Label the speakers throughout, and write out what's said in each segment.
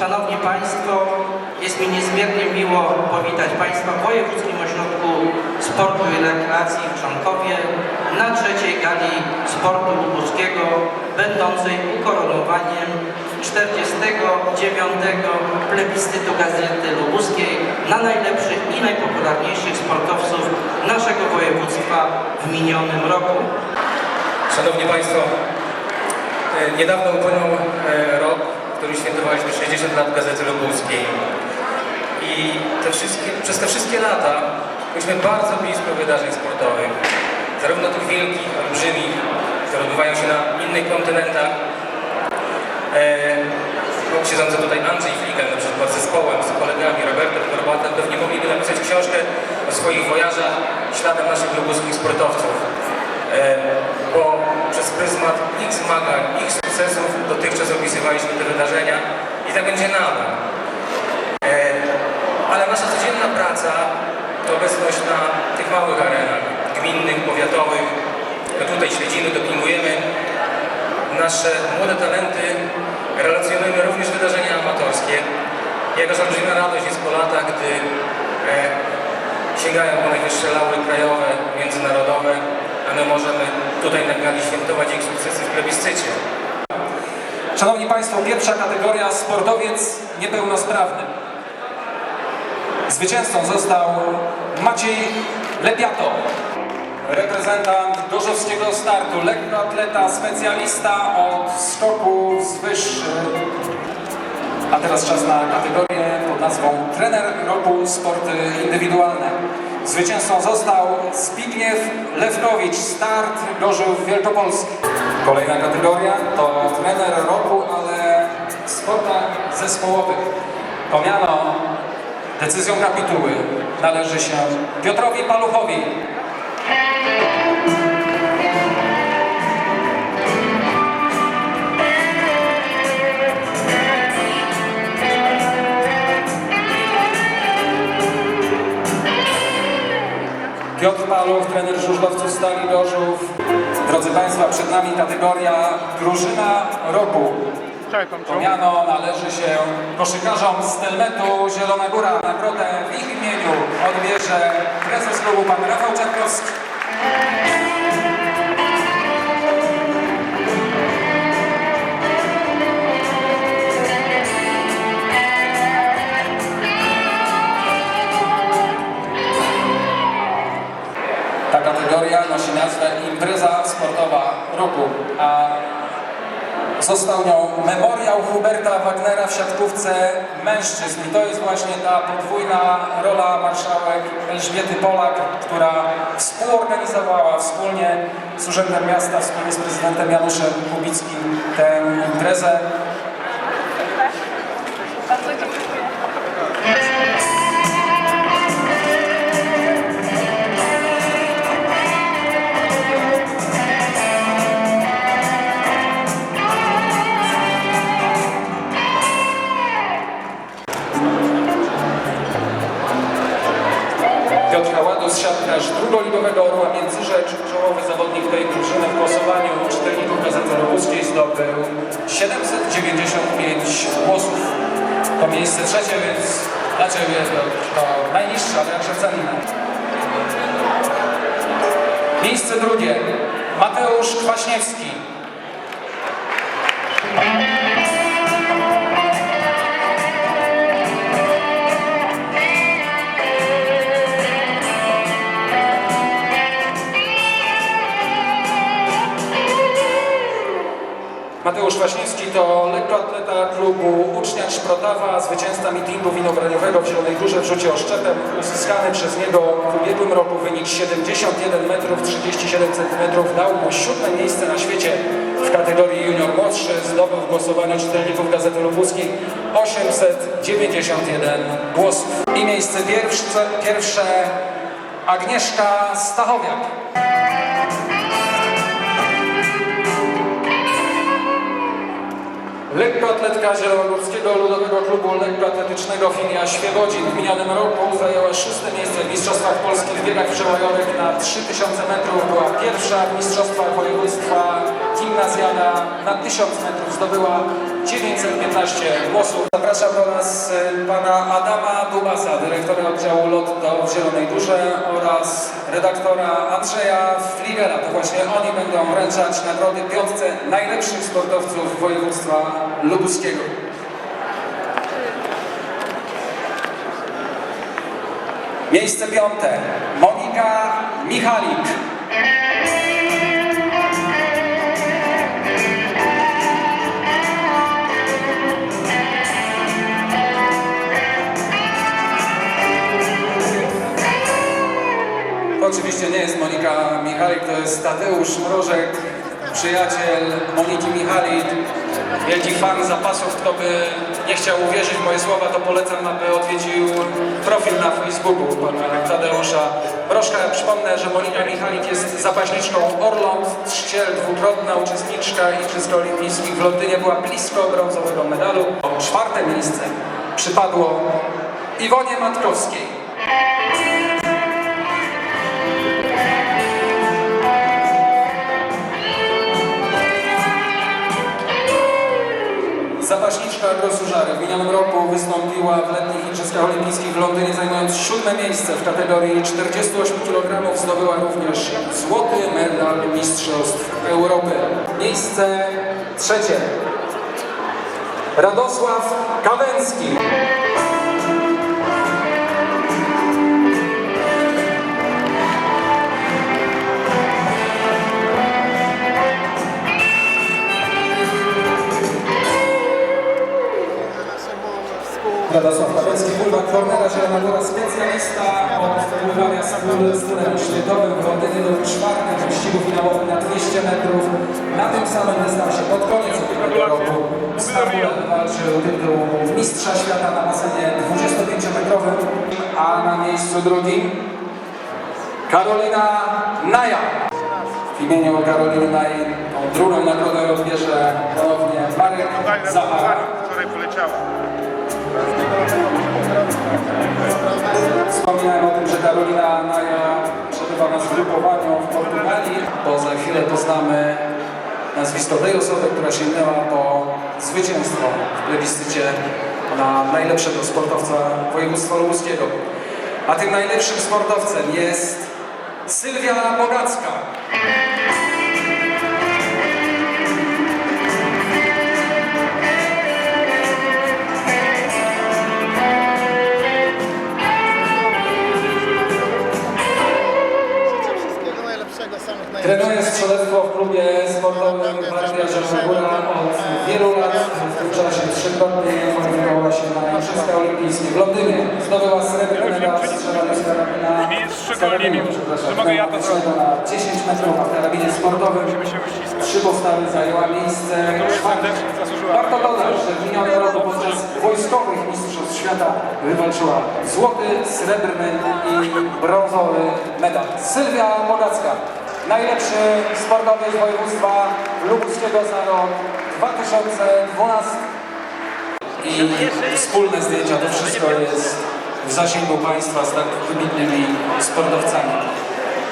Speaker 1: Szanowni Państwo, jest mi niezmiernie miło powitać Państwa w Wojewódzkim Ośrodku Sportu i Rekreacji w Czonkowie na trzeciej gali sportu lubuskiego, będącej ukoronowaniem 49. plebiscytu Gazety Lubuskiej na najlepszych i najpopularniejszych sportowców naszego województwa w minionym roku.
Speaker 2: Szanowni Państwo, e, niedawno upłynął e, rok, którym świętowaliśmy 60 lat Gazety Lubuskiej. I te wszystkie, przez te wszystkie lata byliśmy bardzo blisko wydarzeń sportowych. Zarówno tych wielkich, olbrzymich, które odbywają się na innych kontynentach. E, siedzący tutaj Andrzej Fligen, na przykład z zespołem, z kolegami Robertem Korbatem, pewnie mogliby napisać książkę o swoich wojażach śladem naszych lubuskich sportowców. E, bo przez pryzmat ich zmagań, ich sukcesów dotychczas opisywaliśmy te wydarzenia i tak będzie nadal. E, ale nasza codzienna praca to obecność na tych małych arenach, gminnych, powiatowych. My tutaj śledzimy, dopingujemy nasze młode talenty, relacjonujemy również wydarzenia amatorskie. Jakaż olbrzymia radość jest po latach, gdy e, sięgają po najwyższe laury krajowe, międzynarodowe, a my możemy tutaj na gali świętować ich sukcesy w plebiscycie.
Speaker 3: Szanowni Państwo, pierwsza kategoria sportowiec niepełnosprawny. Zwycięzcą został Maciej Lepiato, reprezentant Gorzowskiego Startu, lekkoatleta, specjalista od skoków z wyż. A teraz czas na kategorię pod nazwą Trener Roku Sporty Indywidualne. Zwycięzcą został Zbigniew Lewkowicz, start Gorzów Wielkopolski. Kolejna kategoria to Trener Roku, ale w sportach zespołowych. To miano decyzją kapituły należy się Piotrowi Paluchowi. Piotr Paluch, trener żużlowców Stali Gorzów. Drodzy Państwa, przed nami kategoria drużyna roku. To miano należy się koszykarzom z Telmetu Zielona Góra. Nagrodę w ich imieniu odbierze prezes klubu pan Rafał Czarkowski. Został nią memoriał Huberta Wagnera w siatkówce mężczyzn. I to jest właśnie ta podwójna rola marszałek Elżbiety Polak, która współorganizowała wspólnie z Urzędem Miasta, wspólnie z prezydentem Januszem Kubickim tę imprezę. Drugoligowego Orła Międzyrzecz, czołowy zawodnik tej drużyny w głosowaniu czytelników Gazety Lubuskiej zdobył 795 głosów. To miejsce trzecie, więc dla Ciebie to, to najniższa, cenna. Miejsce drugie Mateusz Kwaśniewski. Mateusz Waśniewski to lekkoatleta klubu Ucznia Szprotawa, zwycięzca meetingu winobraniowego w Zielonej Górze w rzucie oszczepem. Uzyskany przez niego w ubiegłym roku wynik 71 metrów 37 cm dał mu siódme miejsce na świecie w kategorii junior młodszy. Zdobył w głosowaniu czytelników Gazety Lubuskiej 891 głosów. I miejsce pierwsze, pierwsze Agnieszka Stachowiak. Lekkoatletka Zielonogórskiego Ludowego Klubu Lekkoatletycznego Filia Świebodzin w minionym roku zajęła szóste miejsce w Mistrzostwach Polski w biegach przełajowych na 3000 metrów. Była pierwsza w Mistrzostwach Województwa gimnazjada na 1000 metrów zdobyła 915 głosów. Zapraszam do nas e, pana Adama Dubasa, dyrektora oddziału LOTTO w Zielonej Górze oraz redaktora Andrzeja Fligera. To właśnie oni będą wręczać nagrody piątce najlepszych sportowców województwa lubuskiego. Miejsce piąte. Monika Michalik. Oczywiście nie jest Monika Michalik, to jest Tadeusz Mrożek, przyjaciel Moniki Michalik, wielki fan zapasów. Kto by nie chciał uwierzyć w moje słowa, to polecam, aby odwiedził profil na Facebooku pana Tadeusza Mrożka. Przypomnę, że Monika Michalik jest zapaśniczką Orląt, trzciel, dwukrotna uczestniczka Igrzysk Olimpijskich w Londynie, była blisko brązowego medalu. Czwarte miejsce przypadło Iwonie Matkowskiej. Zapaśniczka Grosużary w minionym roku wystąpiła w letnich Igrzyskach Olimpijskich w Londynie, zajmując siódme miejsce w kategorii 48 kg. Zdobyła również złoty medal Mistrzostw Europy. Miejsce trzecie. Radosław Kawęcki. Radosław Kawęcki, pływa kornera Zielona Góra, specjalista od pływania z stylem szczytowym w Londynie był czwarty w wyścigu finałowym na 200 metrów. Na tym samym dystansie pod koniec ubiegłego roku w Stambule walczył tytuł mistrza świata na basenie 25-metrowym, a na miejscu drugim Karolina Naja. W imieniu Karoliny Naj tą drugą nagrodę odbierze ponownie Marek Zachara.
Speaker 4: której poleciała.
Speaker 3: Wspomniałem o tym, że Karolina Naja przebywa na zgrupowaniu w Portugalii, bo za chwilę poznamy nazwisko tej osoby, która sięgnęła po zwycięstwo w plebiscycie na najlepszego sportowca województwa lubuskiego. A tym najlepszym sportowcem jest Sylwia Bogacka. Trenuje strzelectwo w klubie sportowym Partia Zielona Góra od wielu lat. W tym czasie trzykrotnie kwalifikowała się na Igrzyska Olimpijskie w Londynie. Zdobyła srebrny medal w strzelaniu z karabinu, przepraszam, pneumatycznego na 10 metrów, w karabinie sportowym trzy postawy zajęła miejsce czwarte. Warto dodać, że w minionym roku podczas wojskowych mistrzostw świata wywalczyła złoty, srebrny i brązowy medal. Sylwia Bogacka, najlepszy sportowiec województwa lubuskiego za rok 2012 i wspólne zdjęcia, to wszystko jest w zasięgu Państwa z tak wybitnymi sportowcami.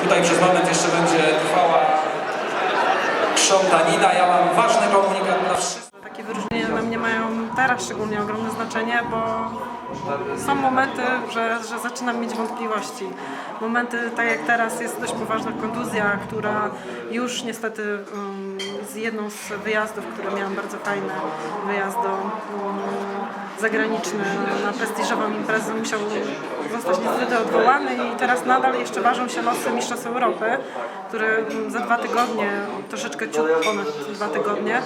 Speaker 3: Tutaj przez moment jeszcze będzie trwała krzątanina. Ja mam ważny komunikat dla wszystkich.
Speaker 5: Dla mnie mają teraz szczególnie ogromne znaczenie, bo są momenty, że, że zaczynam mieć wątpliwości. Momenty, tak jak teraz, jest dość poważna kontuzja, która już niestety um, z jedną z wyjazdów, które miałam bardzo fajne, wyjazd do um, zagraniczny na prestiżową imprezę musiał zostać niestety odwołany i teraz nadal jeszcze ważą się losy Mistrzostw Europy, które mm, za dwa tygodnie, troszeczkę ciut ponad dwa tygodnie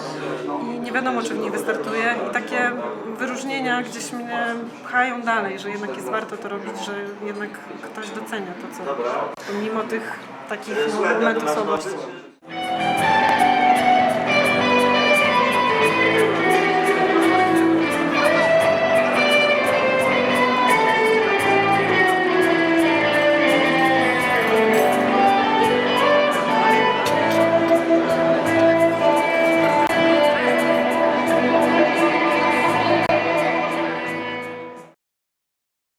Speaker 5: i nie wiadomo czy w nich wystartuje i takie wyróżnienia gdzieś mnie pchają dalej, że jednak jest warto to robić, że jednak ktoś docenia to, co pomimo tych takich no, momentów słabości.